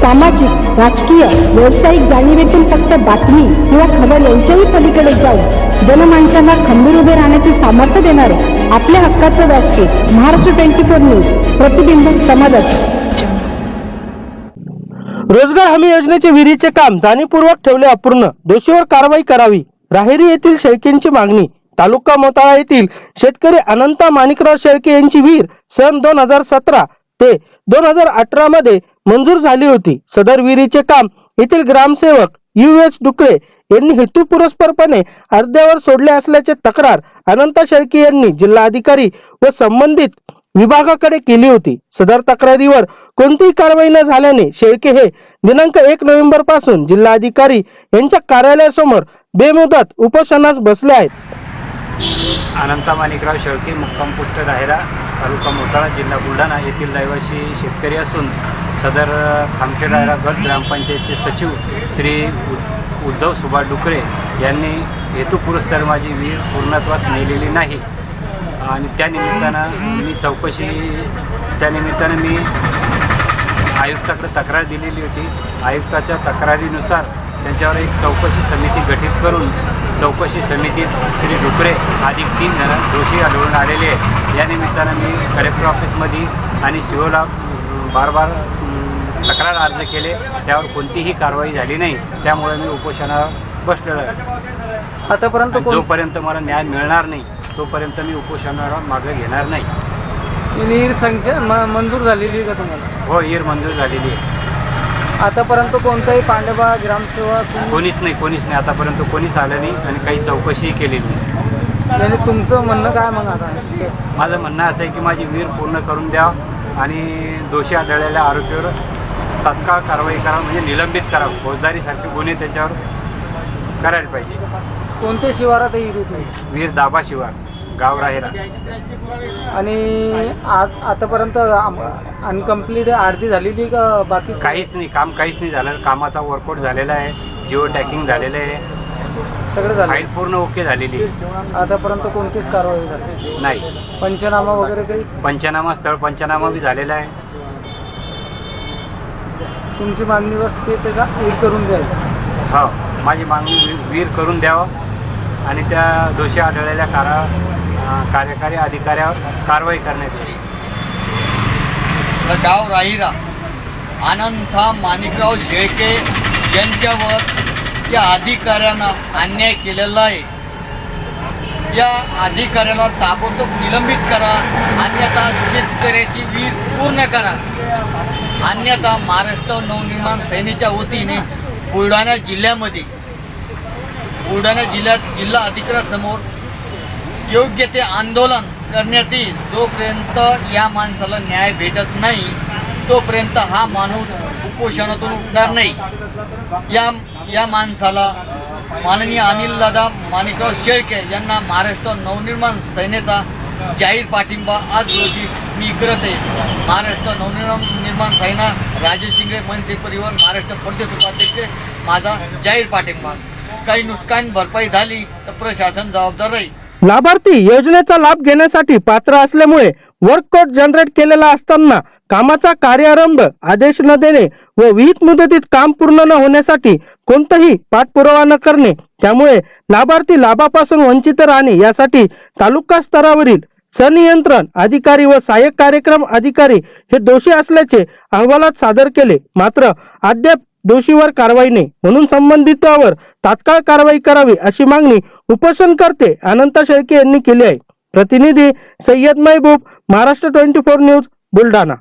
सामाजिक राजकीय व्यावसायिक जाणीवेतून फक्त बातमी किंवा खबर यांच्याही पलीकडे जाऊन जनमानसांना खंबीर उभे राहण्याचे सामर्थ्य देणारे आपल्या हक्काचं व्यासपीठ महाराष्ट्र ट्वेंटी फोर न्यूज प्रतिबिंब समाजाचे. रोजगार हमी योजनेचे विहिरीचे काम जाणीवपूर्वक ठेवले अपूर्ण दोषीवर कारवाई करावी. राहेरी येथील शेळकेंची मागणी तालुका मोताळा येथील शेतकरी अनंता माणिकराव शेळके यांची विहीर सन दोन हजार सतरा ते दोन हजार अठरा मध्ये मंजूर झाली होती. सदर विहिरीचे काम येथील ग्रामसेवक यू एस डुकरे यांनी हेतुपुरस्परपणे अर्ध्यावर सोडले असल्याचे तक्रार अनंता शेळके यांनी जिल्हाधिकारी व संबंधित विभागाकडे केली होती. सदर तक्रारीवर कोणतीही कारवाई न झाल्याने शेळके हे दिनांक एक नोव्हेंबरपासून जिल्हाधिकारी यांच्या कार्यालयासमोर बेमुदत उपोषणास बसले आहेत. अनंता माणिकराव शेळके मुक्काम पोस्ट राहेरा तालुका मोताळा जिल्हा बुलढाणा येथील रहिवासी शेतकरी असून सदर खामखेडा गट ग्रामपंचायतचे सचिव श्री उद्धव सुभाष डुकरे यांनी हेतुपुरस्सर माझी विहीर पूर्णत्वास नेलेली नाही. आणि त्यानिमित्तानं मी चौकशी त्यानिमित्तानं मी आयुक्ताकडे तक्रार दिलेली होती. आयुक्ताच्या तक्रारीनुसार त्यांच्यावर एक चौकशी समिती गठीत करून चौकशी समितीत श्री डुकरे अधिक तीन जण दोषी आढळून आलेले आहेत. या निमित्तानं मी कलेक्टर ऑफिसमध्ये आणि शिवला बार बार तक्रार अर्ज केले. त्यावर कोणतीही कारवाई झाली नाही. त्यामुळे मी उपोषणावर बसलेलो आहे. आतापर्यंत जोपर्यंत मला न्याय मिळणार नाही तोपर्यंत मी उपोषणावर मागं घेणार नाही. विहीर संख्या मंजूर झालेली का तुम्हाला? हो हीर मंजूर झालेली आहे. आतापर्यंत कोणताही पांडवा ग्रामसेवक कोणीच नाही कोणीच नाही. आतापर्यंत कोणीच आलं नाही आणि काही चौकशीही केलेली नाही. आणि तुमचं म्हणणं काय मग आता? माझं म्हणणं असं आहे की माझी वीर पूर्ण करून द्या. आणि दोषी आढळलेल्या आरोपीवर तात्काळ कारवाई करा म्हणजे निलंबित करा. फौजदारीसारखे गुन्हे त्याच्यावर करायला पाहिजे. कोणत्या शिवारात वीर दाबा शिवार गाव राहेरा. आणि आज आतापर्यंत अनकम्प्लीट अर्धी झालेली का बाकी? काहीच नाही काम काहीच नाही झालं. कामाचा वर्कआउट झालेला आहे जिओ टॅकिंग झालेलं आहे. सगळं झालं. फाईल पूर्ण ओके झालेली आहे. आतापर्यंत कोणतीच कारवाई झाली नाही. पंचनामा वगैरे काही? पंचनामा स्थळ पंचनामा बी झालेला आहे. तुमची मागणी बस तेच आहे का? विहीर करून द्यायला हो. माझी मागणी वी- वीर करून द्यावं. आणि त्या दोषी आढळलेल्या कारा अं, कार्यकारी अधिकाऱ्यावर कारवाई करण्यात येईल. गाव राहिरा. अनंथा माणिकराव शेळके यांच्यावर या अधिकाऱ्यांना अन्याय केलेला आहे. या अधिकाऱ्याला ताबडतोब निलंबित करा. अन्यथा शेतकऱ्याची वीज पूर्ण करा. अन्यथा महाराष्ट्र नवनिर्माण सेनेच्या वतीने बुलढाणा जिल्ह्यामध्ये बुलढाणा जिल्ह्यात जिल्हा अधिकाऱ्यासमोर योग्य ते आंदोलन करण्यात येईल. जोपर्यंत या माणसाला न्याय भेटत नाही तोपर्यंत हा माणूस उपोषणातून उठणार नाही. या या माणसाला माननीय अनिल दादा माणिकराव शेळके यांना महाराष्ट्र नवनिर्माण सेनेचा जाहीर पाठिंबा आज रोजी मी करत आहे. महाराष्ट्र नवनिर्माण निर्माण सेना राजेश शिंगडे मनसे परिवहन महाराष्ट्र प्रदेश उपाध्यक्ष माझा जाहीर पाठिंबा. काही नुकसान भरपाई झाली तर प्रशासन जबाबदार राहील. लाभार्थी योजनेचा लाभ घेण्यासाठी पात्र असल्यामुळे वर्क कोड जनरेट केलेला असताना कामाचा कार्यारंभ आदेश न देणे व विहित मुदतीत काम पूर्ण न होण्यासाठी कोणताही पाठपुरावा न करणे त्यामुळे लाभार्थी लाभापासून वंचित राहणे यासाठी तालुका स्तरावरील संनियंत्रण अधिकारी व सहाय्यक कार्यक्रम अधिकारी हे दोषी असल्याचे अहवालात सादर केले. मात्र अद्याप दोषीवर कारवाई नाही. म्हणून संबंधितावर तात्काळ कारवाई करावी अशी मागणी उपोषणकर्ते अनंत शेळके यांनी केली आहे. प्रतिनिधी Syed Mehboob Maharashtra twenty four news Buldhana.